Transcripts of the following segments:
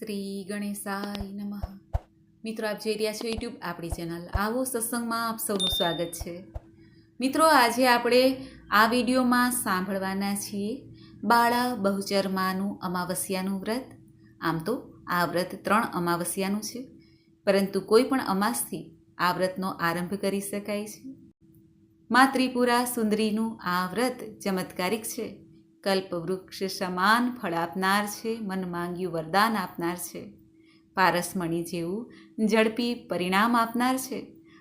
શ્રી ગણેશાય નમઃ. મિત્રો, આપ જોઈ રહ્યા છો યુટ્યુબ આપણી ચેનલ. આવો સત્સંગમાં આપ સૌનું સ્વાગત છે. મિત્રો, આજે આપણે આ વિડીયોમાં સાંભળવાના છીએ બાળા બહુચરમાનું અમાવસ્યાનું વ્રત. આમ તો આ વ્રત ત્રણ અમાવસ્યાનું છે, પરંતુ કોઈ પણ અમાસથી આ વ્રતનો આરંભ કરી શકાય છે. મા ત્રિપુરા સુંદરીનું આ વ્રત ચમત્કારિક છે. કલ્પવૃક્ષ સમાન ફળ આપનાર છે, મન માંગ્યું વરદાન આપનાર છે. પારસમણી જેવું ઝડપી પરિણામ આપનાર છે.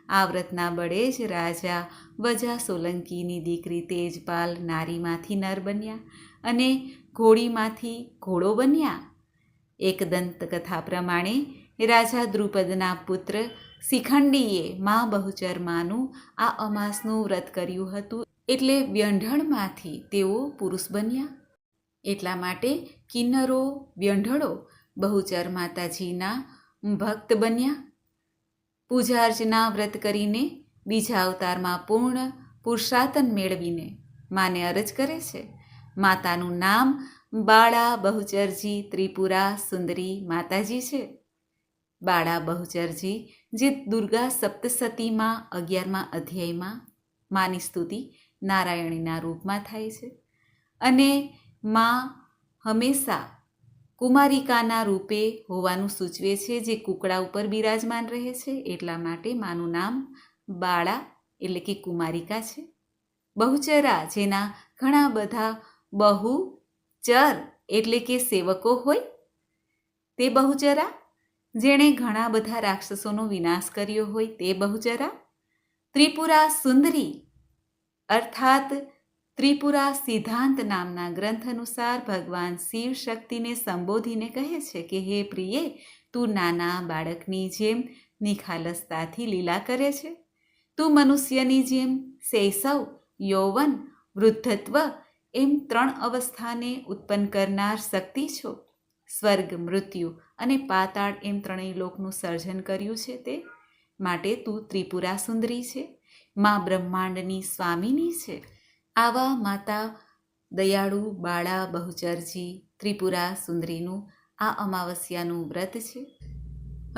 આ વ્રતના બળે જ રાજા વજા સોલંકીની દીકરી તેજપાલ નારીમાંથી નર બન્યા અને ઘોડીમાંથી ઘોડો બન્યા. એક દંતકથા પ્રમાણે રાજા દ્રુપદના પુત્ર શિખંડીએ મા બહુચરમાનું આ અમાસનું વ્રત કર્યું હતું. એટલે વ્યંઢણમાંથી તેઓ પુરુષ બન્યા. એટલા માટે કિન્નરો વ્યંઢળો બહુચર માતાજીના ભક્ત બન્યા. પૂજા અર્ચના વ્રત કરીને બીજા અવતારમાં પૂર્ણ પુરુષાતન મેળવીને માને અરજ કરે છે. માતાનું નામ બાળા બહુચરજી ત્રિપુરા સુંદરી માતાજી છે. બાળા બહુચરજી જે દુર્ગા સપ્તસતીમાં અગિયારમાં અધ્યાયમાં માની સ્તુતિ નારાયણીના રૂપમાં થાય છે. અને માં હંમેશા કુમારિકાના રૂપે હોવાનું સૂચવે છે જે કુકડા ઉપર બિરાજમાન રહે છે. એટલા માટે માનું નામ બાળા એટલે કે કુમારિકા છે. બહુચરા જેના ઘણા બધા બહુ ચર એટલે કે સેવકો હોય તે બહુચરા. જેણે ઘણા બધા રાક્ષસોનો વિનાશ કર્યો હોય તે બહુચરા. ત્રિપુરા સુંદરી અર્થાત ત્રિપુરા સિદ્ધાંત નામના ગ્રંથ અનુસાર ભગવાન શિવ શક્તિને સંબોધીને કહે છે કે, હે પ્રિયે, તું નાના બાળકની જેમ નિખાલસતાથી લીલા કરે છે. તું મનુષ્યની જેમ શૈશવ, યૌવન, વૃદ્ધત્વ એમ ત્રણ અવસ્થાને ઉત્પન્ન કરનાર શક્તિ છો. સ્વર્ગ, મૃત્યુ અને પાતાળ એમ ત્રણેય લોકનું સર્જન કર્યું છે તે. માટે તું ત્રિપુરા સુંદરી છે. મા બ્રહ્માંડની સ્વામીની છે. આવા માતા દયાળુ, બાળા, બહુચરજી, ત્રિપુરા, સુંદરીનું આ અમાવસ્યાનું વ્રત છે.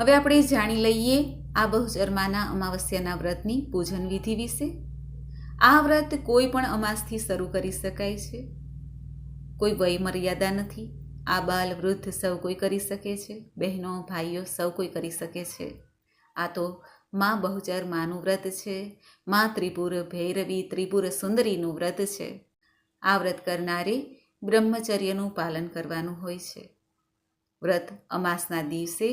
હવે આપણે જાણી લઈએ આ બહુચરમાના અમાવસ્યાના વ્રતની પૂજન વિધિ વિશે. આ વ્રત કોઈ પણ અમાસથી શરૂ કરી શકાય છે. કોઈ વય મર્યાદા નથી. આ બાલ વૃદ્ધ સૌ કોઈ કરી શકે છે. બહેનો, ભાઈઓ સૌ કોઈ કરી શકે છે. આ તો મા બહુચર માનું વ્રત છે. મા ત્રિપુર ભૈરવી ત્રિપુર સુંદરીનું વ્રત છે. આ વ્રત કરનારે બ્રહ્મચર્યનું પાલન કરવાનું હોય છે. વ્રત અમાસના દિવસે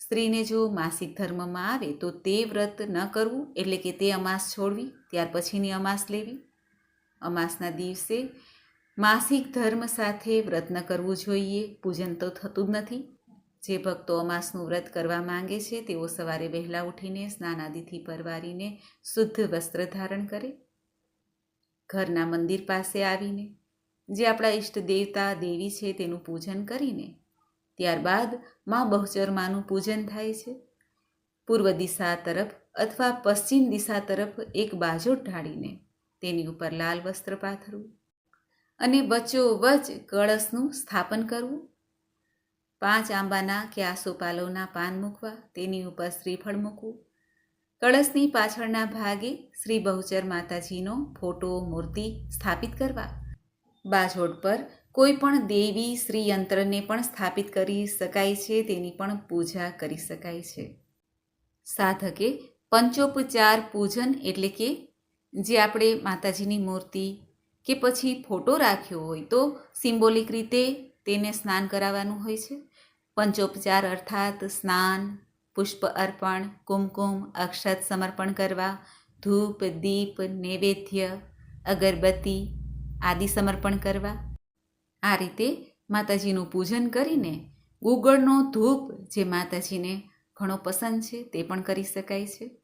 સ્ત્રીને જો માસિક ધર્મમાં આવે તો તે વ્રત ન કરવું એટલે કે તે અમાસ છોડવી, ત્યાર પછીની અમાસ લેવી. અમાસના દિવસે માસિક ધર્મ સાથે વ્રત ન કરવું જોઈએ. પૂજન તો થતું જ નથી. જે ભક્તો અમાસનું વ્રત કરવા માંગે છે, તેઓ સવારે વહેલા ઉઠીને સ્નાનાદિથી પરવારીને શુદ્ધ વસ્ત્ર ધારણ કરે, ઘરના મંદિર પાસે આવીને, જે આપણા ઈષ્ટ દેવતા દેવી છે તેનું પૂજન કરીને, ત્યારબાદ મા બહુચરમાનું પૂજન થાય છે. પૂર્વ દિશા તરફ અથવા પશ્ચિમ દિશા તરફ એક બાજુ ઢાળીને તેની ઉપર લાલ વસ્ત્ર પાથરવું અને વચ્ચોવચ કળશનું સ્થાપન કરવું. પાંચ આંબાના કે આસોપાલવના પાન મૂકવા, તેની ઉપર શ્રીફળ મૂકવું. કળશની પાછળના ભાગે શ્રી બહુચર માતાજીનો ફોટો, મૂર્તિ સ્થાપિત કરવા. બાજોડ પર કોઈ પણ દેવી શ્રી યંત્રને પણ સ્થાપિત કરી શકાય છે, તેની પણ પૂજા કરી શકાય છે. સાધકે પંચોપચાર પૂજન એટલે કે જે આપણે માતાજીની મૂર્તિ કે પછી ફોટો રાખ્યો હોય તો સિમ્બોલિક રીતે તેને સ્નાન કરાવવાનું હોય છે. પંચોપચાર અર્થાત સ્નાન, પુષ્પ અર્પણ, કુમકુમ, અક્ષત સમર્પણ કરવા, ધૂપ, દીપ, નૈવેદ્ય, અગરબત્તી આદિ સમર્પણ કરવા. આ રીતે માતાજીનું પૂજન કરીને ગુગળનો ધૂપ જે માતાજીને ઘણો પસંદ છે તે પણ કરી શકાય છે.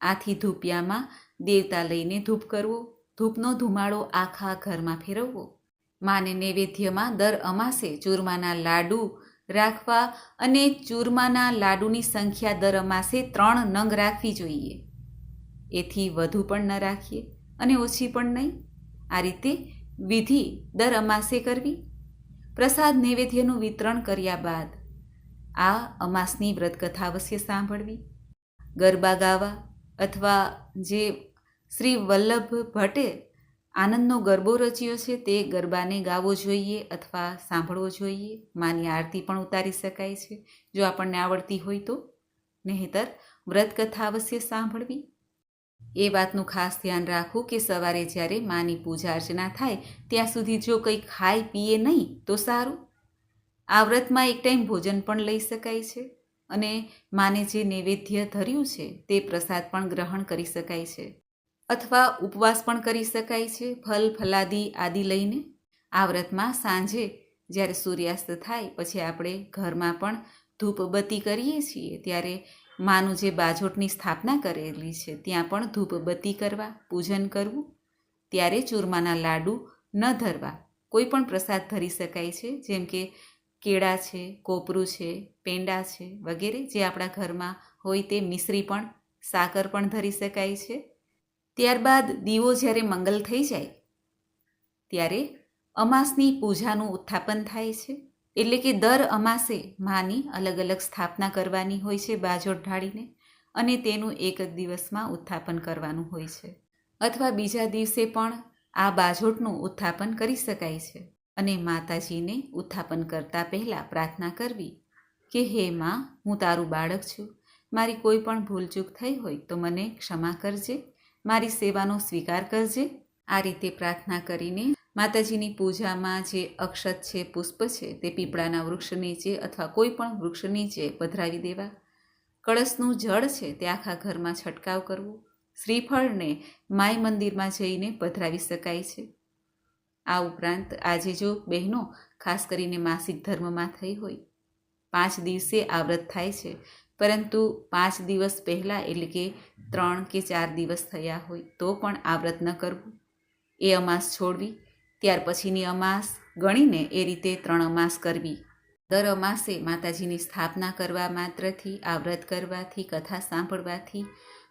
આથી ધૂપિયામાં દેવતા લઈને ધૂપ કરવો, ધૂપનો ધુમાડો આખા ઘરમાં ફેરવવો. માને નૈવેદ્યમાં દર અમાસે ચૂરમાના લાડુ રાખવા અને ચૂરમાના લાડુની સંખ્યા દર અમાસે ત્રણ નંગ રાખવી જોઈએ. એથી વધુ પણ ન રાખીએ અને ઓછી પણ નહીં. આ રીતે વિધિ દર અમાસે કરવી. પ્રસાદ નૈવેદ્યનું વિતરણ કર્યા બાદ આ અમાસની વ્રતકથા અવશ્ય સાંભળવી. ગરબા ગાવા અથવા જે શ્રી વલ્લભ ભટ્ટે આનંદનો ગરબો રચ્યો છે, તે ગરબાને ગાવો જોઈએ અથવા સાંભળવો જોઈએ. માની આરતી પણ ઉતારી શકાય છે. જો આપણને આવડતી હોય તો. નહીતર, વ્રતકથા અવશ્ય સાંભળવી. એ વાતનું ખાસ ધ્યાન રાખવું કે સવારે જ્યારે માની પૂજા અર્ચના થાય, ત્યાં સુધી જો કંઈ ખાય, પીએ નહીં, તો સારું. આ વ્રતમાં એક ટાઈમ ભોજન પણ લઈ શકાય છે અને માને જે નૈવેદ્ય ધર્યું છે, તે પ્રસાદ પણ ગ્રહણ કરી શકાય છે. અથવા ઉપવાસ પણ કરી શકાય છે, ફલ, ફલાદી આદિ લઈને. આ વ્રતમાં સાંજે જ્યારે સૂર્યાસ્ત થાય, પછી આપણે ઘરમાં પણ ધૂપબત્તી કરીએ છીએ, ત્યારે માનું જે બાજોટની સ્થાપના કરેલી છે, ત્યાં પણ ધૂપબત્તી કરવા, પૂજન કરવું, ત્યારે ચૂરમાના લાડુ ન ધરવા. કોઈ પણ પ્રસાદ ધરી શકાય છે, જેમ કે કેળા છે, કોપરું છે, પેંડા છે વગેરે, જે આપણા ઘરમાં હોય તે મિશ્રી પણ, સાકર પણ ધરી શકાય છે. ત્યારબાદ દીવો જ્યારે મંગલ થઈ જાય, ત્યારે અમાસની પૂજાનું ઉત્થાપન થાય છે. એટલે કે દર અમાસે માની અલગ અલગ સ્થાપના કરવાની હોય છે બાજોટ ઢાળીને અને તેનું એક જ દિવસમાં ઉત્થાપન કરવાનું હોય છે. અથવા બીજા દિવસે પણ આ બાજોટનું ઉત્થાપન કરી શકાય છે અને માતાજીને ઉત્થાપન કરતાં પહેલાં પ્રાર્થના કરવી કે, હે માં, હું તારું બાળક છું. મારી કોઈ પણ ભૂલચૂક થઈ હોય તો મને ક્ષમા કરજે. મારી સેવાનો સ્વીકાર કરજે. આ રીતે પ્રાર્થના કરીને માતાજીની પૂજામાં જે અક્ષત છે, પુષ્પ છે, તે પીપળાના વૃક્ષ નીચે અથવા કોઈ પણ વૃક્ષ નીચે પધરાવી દેવા. કળશનું જળ છે, તે આખા ઘરમાં છંટકાવ કરવો. શ્રીફળને માય મંદિરમાં જઈને પધરાવી શકાય છે. આ ઉપરાંત આજે જો બહેનો ખાસ કરીને માસિક ધર્મમાં થઈ હોય, પાંચ દિવસે આ વ્રત થાય છે. પરંતુ પાંચ દિવસ પહેલાં એટલે કે ત્રણ કે ચાર દિવસ થયા હોય તો પણ આ વ્રત ન કરવું. એ અમાસ છોડવી, ત્યાર પછીની અમાસ ગણીને એ રીતે ત્રણ અમાસ કરવી. દર અમાસે માતાજીની સ્થાપના કરવા માત્રથી, આ વ્રત કરવાથી, કથા સાંભળવાથી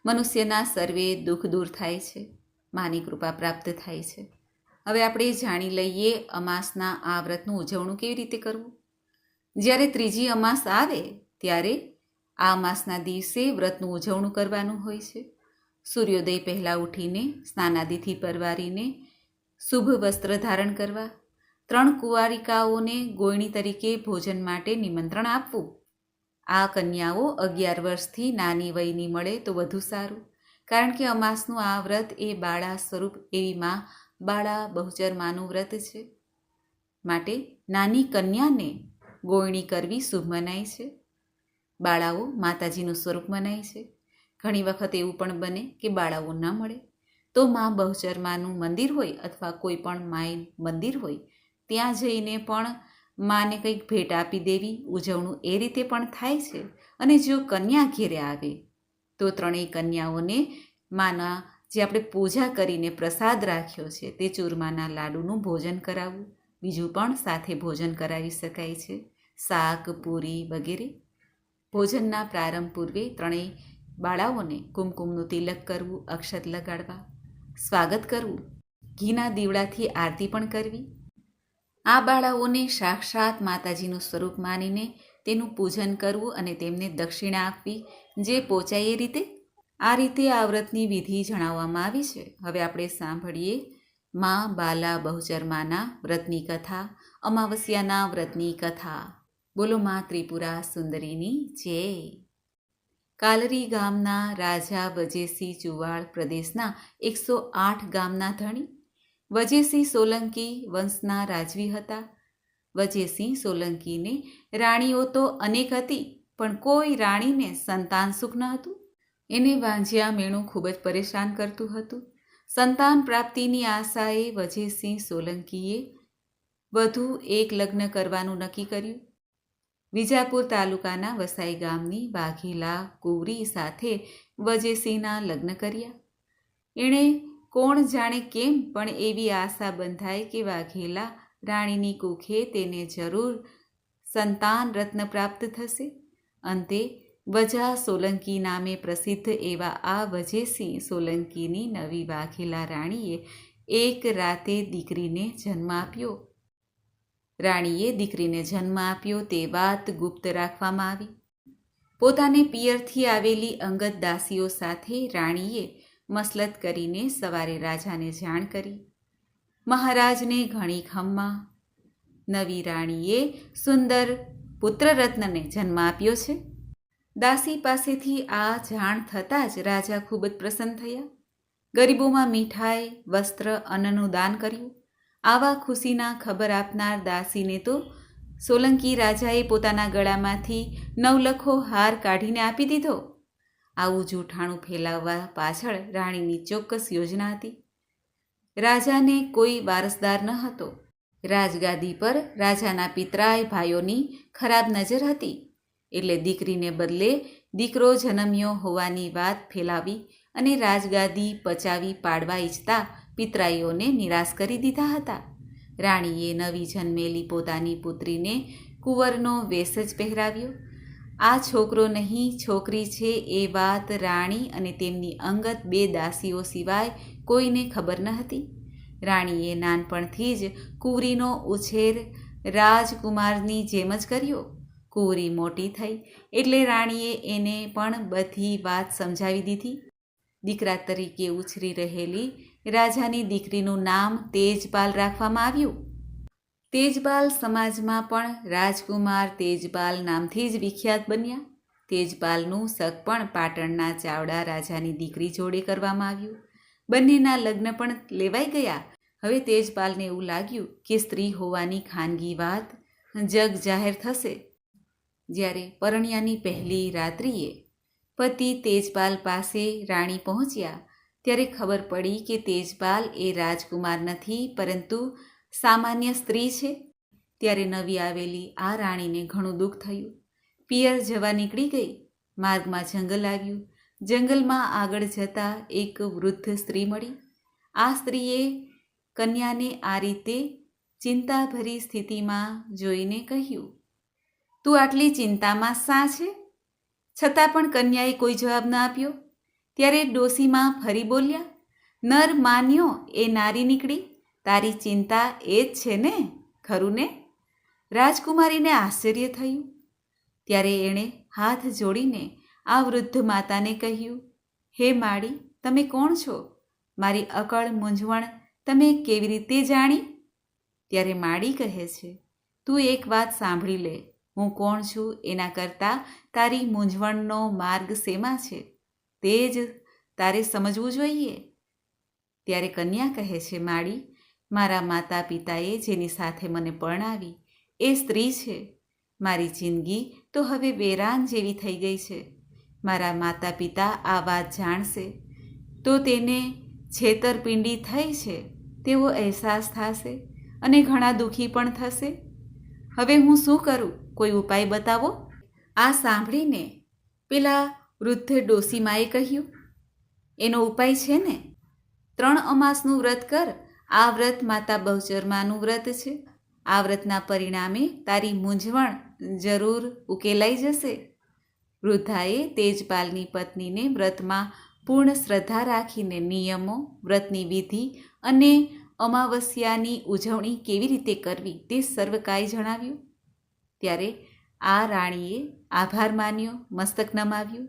મનુષ્યના સર્વે દુઃખ દૂર થાય છે, માની કૃપા પ્રાપ્ત થાય છે. હવે આપણે જાણી લઈએ અમાસના આ વ્રતનું ઉજવણું કેવી રીતે કરવું. જ્યારે ત્રીજી અમાસ આવે, ત્યારે આ માસના દિવસે વ્રતનું ઉજવણું કરવાનું હોય છે. સૂર્યોદય પહેલાં ઉઠીને, સ્નાનાદિથી પરવારીને, શુભ વસ્ત્ર ધારણ કરવા, ત્રણ કુંવારિકાઓને ગોયણી તરીકે ભોજન માટે નિમંત્રણ આપવું. આ કન્યાઓ અગિયાર વર્ષથી નાની વયની મળે તો વધુ સારું, કારણ કે અમાસનું આ વ્રત એ બાળા સ્વરૂપ એવી માં, બાળા બહુચર માનું વ્રત છે. માટે નાની કન્યાને ગોયણી કરવી શુભ મનાય છે. બાળાઓ માતાજીનું સ્વરૂપ મનાય છે. ઘણી વખત એવું પણ બને કે બાળાઓ ન મળે. તો મા બહુચરમાનું મંદિર હોય અથવા કોઈ પણ માય મંદિર હોય, ત્યાં જઈને પણ માને કંઈક ભેટ આપી દેવી, ઉજવણું એ રીતે પણ થાય છે. અને જો કન્યા ઘેરે આવે, તો ત્રણેય કન્યાઓને માના જે આપણે પૂજા કરીને પ્રસાદ રાખ્યો છે તે ચૂરમાના લાડુનું ભોજન કરાવવું. બીજું પણ સાથે ભોજન કરાવી શકાય છે. શાક, પૂરી વગેરે. ભોજનના પ્રારંભ પૂર્વે ત્રણેય બાળાઓને કુમકુમનું તિલક કરવું, અક્ષત લગાડવા, સ્વાગત કરવું, ઘીના દીવડાથી આરતી પણ કરવી. આ બાળાઓને સાક્ષાત માતાજીનું સ્વરૂપ માનીને તેનું પૂજન કરવું અને તેમને દક્ષિણા આપવી, જે પોચાય એ રીતે? આ રીતે આ વ્રતની વિધિ જણાવવામાં આવી છે. હવે આપણે સાંભળીએ મા બાલા બહુચરમાના વ્રતની કથા, અમાવસ્યાના વ્રતની કથા. બોલો મા ત્રિપુરા સુંદરીની જય કાલરી ગામના રાજા વજેસિંહ ચુવાડ પ્રદેશના એકસો આઠ ગામના ધણી. વજેસિંહ સોલંકી વંશના રાજવી હતા. વજેસિંહ સોલંકીને રાણીઓ તો અનેક હતી, પણ કોઈ રાણીને સંતાન સુખ ન હતું. એને વાંજ્યા મેણું ખૂબ જ પરેશાન કરતું હતું. સંતાન પ્રાપ્તિની આશાએ વજેસિંહ સોલંકીએ વધુ એક લગ્ન કરવાનું નક્કી કર્યું. વિજાપુર તાલુકાના વસાઈ ગામની વાઘેલા કુવરી સાથે વજેસિંહના લગ્ન કર્યા. એણે કોણ જાણે કેમ પણ એવી આશા બંધાય કે વાઘેલા રાણીની કુખે તેને જરૂર સંતાન રત્ન પ્રાપ્ત થશે. અંતે વજા સોલંકી નામે પ્રસિદ્ધ એવા આ વજેસિંહ સોલંકીની નવી વાઘેલા રાણીએ એક રાતે દીકરીને જન્મ આપ્યો. રાણીએ દીકરીને જન્મ આપ્યો તે વાત ગુપ્ત રાખવામાં આવી. પોતાને પિયરથી આવેલી અંગત દાસીઓ સાથે રાણીએ મસલત કરીને સવારે રાજાને જાણ કરી. મહારાજને ઘણી ખમ્મા. નવી રાણીએ સુંદર પુત્રરત્નને જન્મ આપ્યો છે. દાસી પાસેથી આ જાણ થતાં જ રાજા ખૂબ જ પ્રસન્ન થયા. ગરીબોમાં મીઠાઈ, વસ્ત્ર, અન્નનું દાન કર્યું. આવા ખુશીના ખબર આપનાર દાસીને તો સોલંકી રાજાએ પોતાના ગળામાંથી નવલખો હાર કાઢીને આપી દીધો. આવું જૂઠાણું ફેલાવવા પાછળ રાણીની ચોક્કસ યોજના હતી. રાજાને કોઈ વારસદાર ન હતો. રાજગાદી પર રાજાના પિતરાય ભાઈઓની ખરાબ નજર હતી. એટલે દીકરીને બદલે દીકરો જન્મ્યો હોવાની વાત ફેલાવી અને રાજગાદી પચાવી પાડવા ઈચ્છતા પિતરાઈઓને નિરાશ કરી દીધા હતા. રાણીએ નવી જન્મેલી પોતાની પુત્રીને કુંવરનો વેશ જ પહેરાવ્યો. આ છોકરો નહીં, છોકરી છે એ વાત રાણી અને તેમની અંગત બે દાસીઓ સિવાય કોઈને ખબર ન હતી. રાણીએ નાનપણથી જ કુંવરીનો ઉછેર રાજકુમારની જેમ જ કર્યો. કુંવરી મોટી થઈ એટલે રાણીએ એને પણ બધી વાત સમજાવી દીધી. દીકરા તરીકે ઉછરી રહેલી રાજાની દીકરીનું નામ તેજપાલ રાખવામાં આવ્યું. તેજપાલ સમાજમાં પણ રાજકુમાર તેજપાલ નામથી જ વિખ્યાત બન્યા. તેજપાલનું સગ પણ પાટણના ચાવડા રાજાની દીકરી જોડે કરવામાં આવ્યું. બંનેના લગ્ન પણ લેવાઈ ગયા. હવે તેજપાલને એવું લાગ્યું કે સ્ત્રી હોવાની ખાનગી વાત જગ જાહેર થશે. જ્યારે પરણ્યાની પહેલી રાત્રિએ પતિ તેજપાલ પાસે રાણી પહોંચ્યા. ત્યારે ખબર પડી કે તેજપાલ એ રાજકુમાર નથી, પરંતુ સામાન્ય સ્ત્રી છે. ત્યારે નવી આવેલી આ રાણીને ઘણું દુઃખ થયું. પિયર જવા નીકળી ગઈ. માર્ગમાં જંગલ આવ્યું. જંગલમાં આગળ જતા એક વૃદ્ધ સ્ત્રી મળી. આ સ્ત્રીએ કન્યાને આ રીતે ચિંતાભરી સ્થિતિમાં જોઈને કહ્યું, તું આટલી ચિંતામાં શા છે? છતાં પણ કન્યાએ કોઈ જવાબ ન આપ્યો. ત્યારે ડોસીમાં ફરી બોલ્યા, નર માન્યો, એ નારી નીકળી. તારી ચિંતા એ જ છે ને ખરું ને રાજકુમારીને આશ્ચર્ય થયું. ત્યારે એણે હાથ જોડીને આ વૃદ્ધ માતાને કહ્યું, હે માળી, તમે કોણ છો? મારી અકળ મૂંઝવણ તમે કેવી રીતે જાણી? ત્યારે માળી કહે છે, તું એક વાત સાંભળી લે. હું કોણ છું એના કરતાં તારી મૂંઝવણનો માર્ગ શેમાં છે? તે જ તારે સમજવું જોઈએ. ત્યારે કન્યા કહે છે, માળી, મારા માતા પિતાએ જેની સાથે મને પરણાવી એ સ્ત્રી છે. મારી જિંદગી તો હવે વેરાન જેવી થઈ ગઈ છે. મારા માતા પિતા આ વાત જાણશે, તો તેને છેતરપિંડી થઈ છે. તેવો અહેસાસ થશે અને ઘણા દુઃખી પણ થશે. હવે હું શું કરું? કોઈ ઉપાય બતાવો? આ સાંભળીને પેલા વૃદ્ધ ડોસીમાએ કહ્યું, એનો ઉપાય છે ને? ત્રણ અમાસનું વ્રત કર. આ વ્રત માતા બહુચરમાનું વ્રત છે. આ વ્રતના પરિણામે તારી મૂંઝવણ જરૂર ઉકેલાઈ જશે. વૃદ્ધાએ તેજપાલની પત્નીને વ્રતમાં પૂર્ણ શ્રદ્ધા રાખીને નિયમો, વ્રતની વિધિ અને અમાવસ્યાની ઉજવણી કેવી રીતે કરવી તે સર્વકાય જણાવ્યું. ત્યારે આ રાણીએ આભાર માન્યો, મસ્તક નમાવ્યું.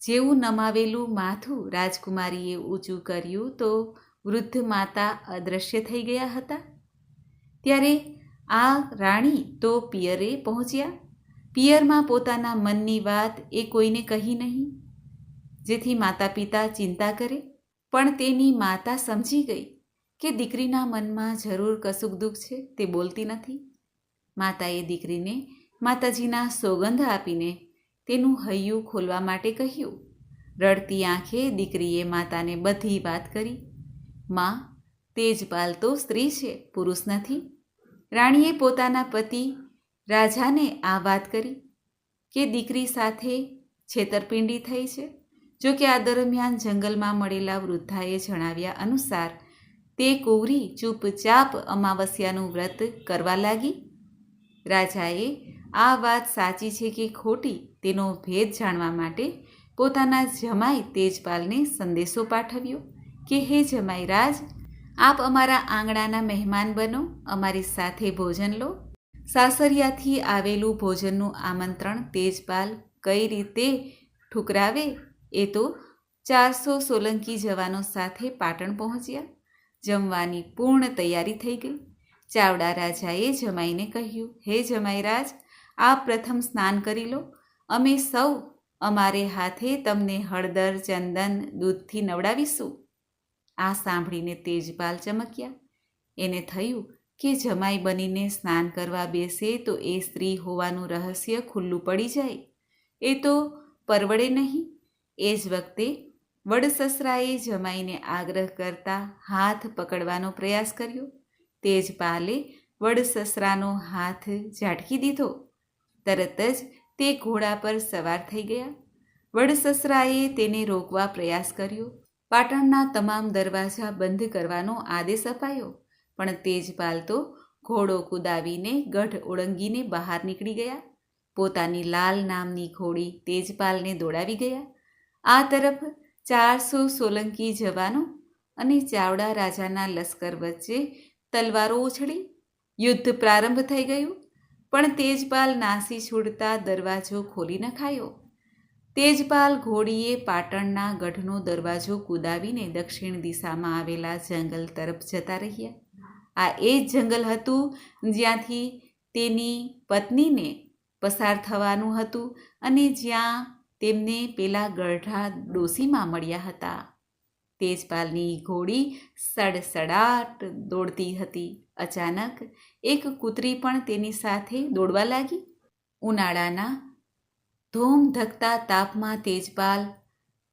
જેવું નમાવેલું માથું રાજકુમારીએ ઊંચું કર્યું તો વૃદ્ધ માતા અદૃશ્ય થઈ ગયા હતા. ત્યારે આ રાણી તો પિયરે પહોંચ્યા. પિયરમાં પોતાના મનની વાત એ કોઈને કહી નહીં. જેથી માતા પિતા ચિંતા કરે. પણ તેની માતા સમજી ગઈ કે દીકરીના મનમાં જરૂર કશુંક દુઃખ છે તે બોલતી નથી. માતાએ દીકરીને માતાજીના સોગંધ આપીને તેનું હૈયું ખોલવા માટે કહ્યું. રડતી આંખે દીકરીએ માતાને બધી વાત કરી. માં, તેજપાલ તો સ્ત્રી છે, પુરુષ નથી. રાણીએ પોતાના પતિ રાજાને આ વાત કરી કે દીકરી સાથે છેતરપિંડી થઈ છે. જો કે આ દરમિયાન જંગલમાં મળેલા વૃદ્ધાએ જણાવ્યા અનુસાર, તે કુંવરી ચૂપચાપ અમાવસ્યાનું વ્રત કરવા લાગી. રાજાએ આ વાત સાચી છે કે ખોટી તેનો ભેદ જાણવા માટે પોતાના જમાઈ તેજપાલને સંદેશો પાઠવ્યો કે, હે જમાઈ રાજ, આપ અમારા આંગણાના મહેમાન બનો, અમારી સાથે ભોજન લો. સાસરિયાથી આવેલું ભોજનનું આમંત્રણ તેજપાલ કઈ રીતે ઠુકરાવે એ તો ચારસો સોલંકી જવાનો સાથે પાટણ પહોંચ્યા. જમવાની પૂર્ણ તૈયારી થઈ ગઈ. ચાવડા રાજાએ જમાઈને કહ્યું, હે જમાઈરાજ આપ પ્રથમ સ્નાન કરી લો. અમે સૌ અમારે હાથે તમને હળદર, ચંદન, દૂધથી નવડાવીશું. આ સાંભળીને તેજપાલ ચમક્યા. એને થયું કે જમાઈ બનીને સ્નાન કરવા બેસે તો એ સ્ત્રી હોવાનું રહસ્ય ખુલ્લું પડી જાય. એ તો પરવડે નહીં. એ જ વખતે વડસસરાએ જમાઈને આગ્રહ કરતા હાથ પકડવાનો પ્રયાસ કર્યો. તેજપાલે વડસસરાનો હાથ ઝાટકી દીધો. તરત જ તે ઘોડા પર સવાર થઈ ગયા. વડસસરાએ તેને રોકવા પ્રયાસ કર્યો. પાટણના તમામ દરવાજા બંધ કરવાનો આદેશ અપાયો. પણ તેજપાલ તો ઘોડો કુદાવીને ગઢ ઓળંગીને બહાર નીકળી ગયા. પોતાની લાલ નામની ઘોડી તેજપાલને દોડાવી ગયા. આ તરફ ચારસો સોલંકી જવાનો અને ચાવડા રાજાના લશ્કર વચ્ચે તલવારો ઉછળી, યુદ્ધ પ્રારંભ થઈ ગયું, પણ તેજપાલ નાસી છૂટતા દરવાજો ખોલી નખાયો. તેજપાલ ઘોડીએ પાટણના ગઢનો દરવાજો કુદાવીને દક્ષિણ દિશામાં આવેલા જંગલ તરફ જતા રહ્યા. આ એ જ જંગલ હતું જ્યાંથી તેની પત્નીને પસાર થવાનું હતું અને જ્યાં તેમને પેલા ગઢા ડોસીમાં મળ્યા હતા. તેજપાલની ઘોડી સડસડાટ દોડતી હતી. અચાનક એક કૂતરી પણ તેની સાથે દોડવા લાગી. ઉનાળાના ધોમ ધકતા તાપમાં તેજપાલ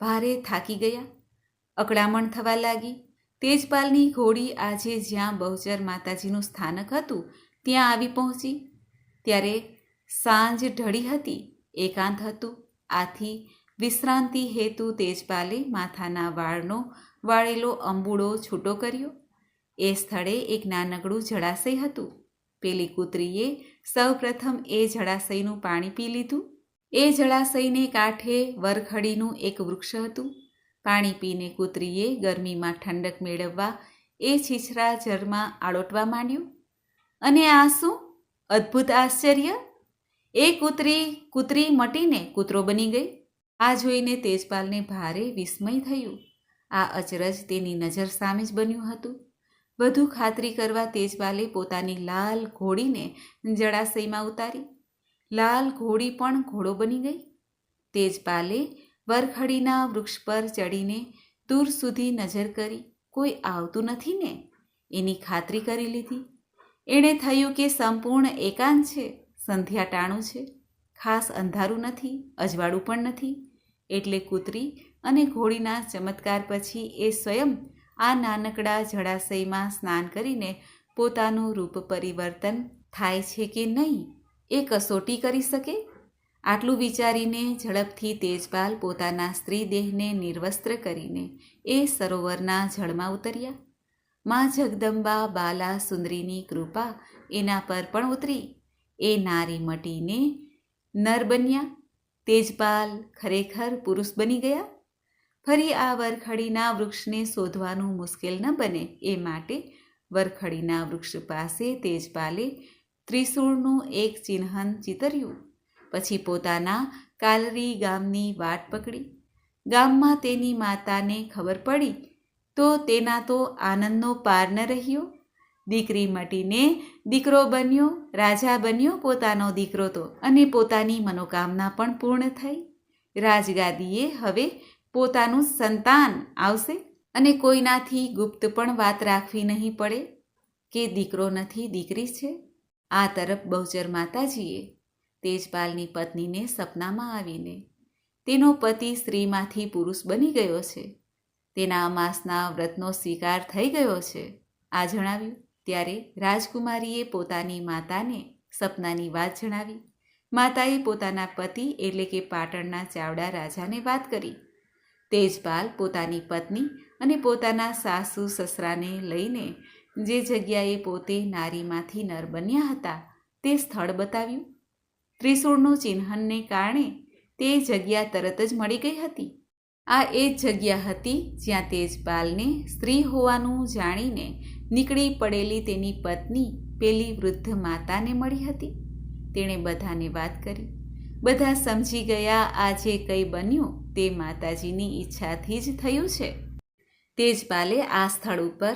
ભારે થાકી ગયા. અકળામણ થવા લાગી. તેજપાલની ઘોડી આજે જ્યાં બહુચર માતાજીનું સ્થાનક હતું, ત્યાં આવી પહોંચી. ત્યારે સાંજ ઢળી હતી. એકાંત હતું. આથી વિશ્રાંતિ હેતુ તેજપાલે માથાના વાળનો વાળેલો અંબુડો છૂટો કર્યો. એ સ્થળે એક નાનકડું જળાશય હતું. પેલી કૂતરીએ સૌપ્રથમ એ જળાશયનું પાણી પી લીધું. એ જળાશયને કાંઠે વરખડીનું એક વૃક્ષ હતું. પાણી પીને કૂતરીએ ગરમીમાં ઠંડક મેળવવા એ છીછરા જળમાં આળોટવા માંડ્યું. અને આ શું? અદ્ભુત આશ્ચર્ય! એ કૂતરી કૂતરી મટીને કૂતરો બની ગઈ. આ જોઈને તેજપાલને ભારે વિસ્મય થયું. આ અચરજ તેની નજર સામે જ બન્યું હતું. વધુ ખાતરી કરવા તેજપાલે પોતાની લાલ ઘોડીને જળાશયમાં ઉતારી. લાલ ઘોડી પણ ઘોડો બની ગઈ. તેજપાલે વરખડીના વૃક્ષ પર ચડીને દૂર સુધી નજર કરી. કોઈ આવતું નથી ને? એની ખાતરી કરી લીધી. એણે થયું કે સંપૂર્ણ એકાંત છે. સંધ્યા ટાણું છે. ખાસ અંધારું નથી, અજવાળું પણ નથી. એટલે કૂતરી અને ઘોડીના ચમત્કાર પછી એ સ્વયં આ નાનકડા જળાશયમાં સ્નાન કરીને પોતાનું રૂપ પરિવર્તન થાય છે કે નહીં એ કસોટી કરી શકે? આટલું વિચારીને ઝડપથી તેજપાલ પોતાના સ્ત્રી દેહને નિર્વસ્ત્ર કરીને એ સરોવરના જળમાં ઉતર્યા. માં જગદંબા બાલા સુંદરીની કૃપા એના પર પણ ઉતરી. એ નારી મટીને નર બન્યા. તેજપાલ ખરેખર પુરુષ બની ગયા? ફરી આ વરખડીના વૃક્ષને શોધવાનું મુશ્કેલ ન બને, એ માટે વરખડીના વૃક્ષ પાસે તેજપાલે ત્રિશૂળનું એક ચિહ્ન ચિતર્યું. પછી પોતાના કાલરી ગામની વાટ પકડી. ગામમાં તેની માતાને ખબર પડી, તો તેના તો આનંદનો પાર ન રહ્યો. દીકરી મટીને દીકરો બન્યો, રાજા બન્યો પોતાનો દીકરો તો અને પોતાની મનોકામના પણ પૂર્ણ થઈ. રાજગાદીએ હવે પોતાનું સંતાન આવશે અને કોઈનાથી ગુપ્ત પણ વાત રાખવી નહીં પડે કે દીકરો નથી, દીકરી છે. આ તરફ બહુચર માતાજીએ તેજપાલની પત્નીને સપનામાં આવીને તેનો પતિ સ્ત્રીમાંથી પુરુષ બની ગયો છે. તેના અમાસના વ્રતનો સ્વીકાર થઈ ગયો છે, આ જણાવ્યું. ત્યારે રાજકુમારીએ પોતાની માતાને સપનાની વાત જણાવી. માતાએ પોતાના પતિ એટલે કે પાટણના ચાવડા રાજાને વાત કરી. તેજપાલ પોતાની પત્ની અને પોતાના સાસુ સસરાને લઈને જે જગ્યાએ પોતે નારીમાંથી નર બન્યા હતા તે સ્થળ બતાવ્યું. ત્રિશૂળનું ચિહ્નને કારણે તે જગ્યા તરત જ મળી ગઈ હતી. આ એ જ જગ્યા હતી જ્યાં તેજપાલને સ્ત્રી હોવાનું જાણીને નીકળી પડેલી તેની પત્ની પેલી વૃદ્ધ માતાને મળી હતી. તેણે બધાને વાત કરી. બધા સમજી ગયા આજે કંઈ બન્યું તે માતાજીની ઈચ્છાથી જ થયું છે. તેજપાલે આ સ્થળ ઉપર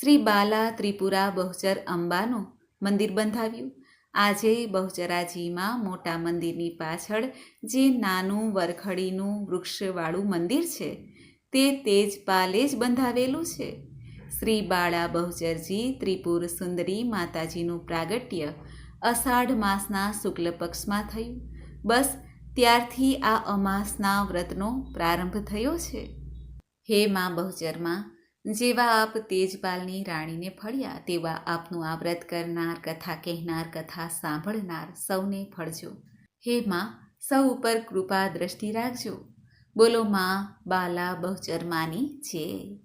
શ્રી બાલા ત્રિપુરા બહુચર અંબાનું મંદિર બંધાવ્યું. આજે બહુચરાજીમાં મોટા મંદિરની પાછળ જે નાનું વરખડીનું વૃક્ષવાળું મંદિર છે, તે તેજપાલે જ બંધાવેલું છે. શ્રી બાળા બહુચરજી, ત્રિપુર સુંદરી માતાજીનું પ્રાગટ્ય અષાઢ માસના શુક્લ પક્ષમાં થયું. બસ, ત્યારથી આ અમાસના વ્રતનો પ્રારંભ થયો છે. હે મા બહુચરમાં, જેવા આપ તેજપાલની રાણીને ફળ્યા, તેવા આપનું આ વ્રત કરનાર કથા કહેનાર કથા સાંભળનાર સૌને ફળજો. હે મા, સૌ ઉપર કૃપા દ્રષ્ટિ રાખજો. બોલો મા બાલા બહુચરમાની છે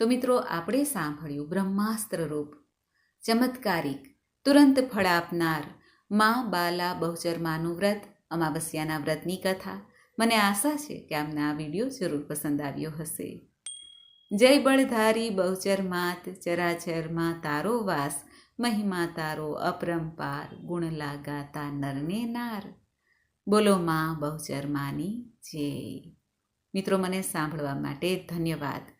તો મિત્રો, આપણે સાંભળ્યું બ્રહ્માસ્ત્ર રૂપ ચમત્કારિક, તુરંત ફળ આપનાર મા બાલા બહુચરમાનું વ્રત, અમાવસ્યાના વ્રતની કથા. મને આશા છે કે આમને આ વીડિયો જરૂર પસંદ આવ્યો હશે. જય બળધારી બહુચર માત ચરાચરમાં તારો વાસ, મહિમા તારો અપરંપાર, ગુણ લાગાતા નરને નાર. બોલો માં બહુચર માની જય. મિત્રો, મને સાંભળવા માટે ધન્યવાદ.